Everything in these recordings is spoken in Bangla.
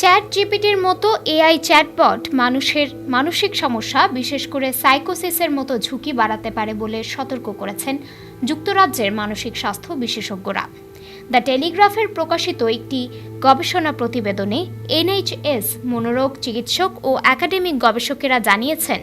চ্যাট জিপিটির মতো এআই চ্যাটবট মানুষের, মানসিক সমস্যা, বিশেষ করে সাইকোসিসের মতো ঝুঁকি বাড়াতে পারে বলে সতর্ক করেছেন যুক্তরাজ্যের মানসিক স্বাস্থ্য বিশেষজ্ঞরা। দ্য টেলিগ্রাফের প্রকাশিত একটি গবেষণা প্রতিবেদনে এনএইচএস মনোরোগ চিকিৎসক ও একাডেমিক গবেষকেরা জানিয়েছেন,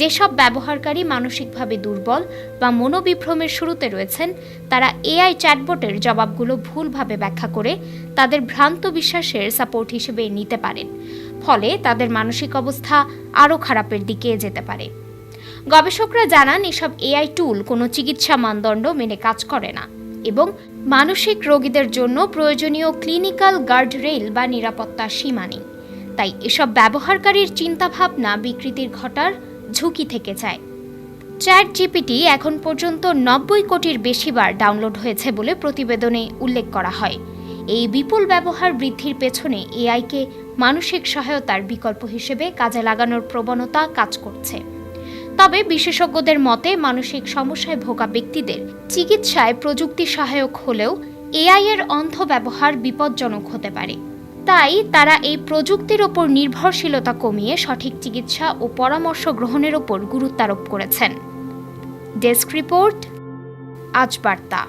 যেসব ব্যবহারকারী মানসিকভাবে দুর্বল বা মনোবিভ্রমের শুরুতে রয়েছেন, তারা এআই চ্যাটবটের জবাবগুলো ভুলভাবে ব্যাখ্যা করে তাদের ভ্রান্ত বিশ্বাসের সাপোর্ট হিসেবে নিতে পারেন, ফলে তাদের মানসিক অবস্থা আরও খারাপের দিকে যেতে পারে। গবেষকরা জানান, এসব এআই টুল কোনো চিকিৎসা মানদণ্ড মেনে কাজ করে না। এবং মানসিক রোগীদের জন্য প্রয়োজনীয় ক্লিনিক্যাল গার্ডরেল বা নিরাপত্তা সীমা নেই তাই এসব ব্যবহারকারীর চিন্তাভাবনা বিকৃতির ঘটার ঝুঁকি থেকে যায়। চ্যাট জিপিটি এখন পর্যন্ত নব্বই কোটির বেশিবার ডাউনলোড হয়েছে বলে প্রতিবেদনে উল্লেখ করা হয়। এই বিপুল ব্যবহার বৃদ্ধির পেছনে এআইকে মানসিক সহায়তার বিকল্প হিসেবে কাজে লাগানোর প্রবণতা কাজ করছে। তবে বিশেষজ্ঞদের মতে মানসিক সমস্যায় ভোগা ব্যক্তিদের চিকিৎসায় প্রযুক্তি সহায়ক হলেও এআই এর অন্ধ ব্যবহার বিপজ্জনক হতে পারে। তাই তারা এই প্রযুক্তির ওপর নির্ভরশীলতা কমিয়ে সঠিক চিকিৎসা ও পরামর্শ গ্রহণের ওপর গুরুত্বারোপ করেছেন। ডেস্ক রিপোর্ট, আজ বার্তা।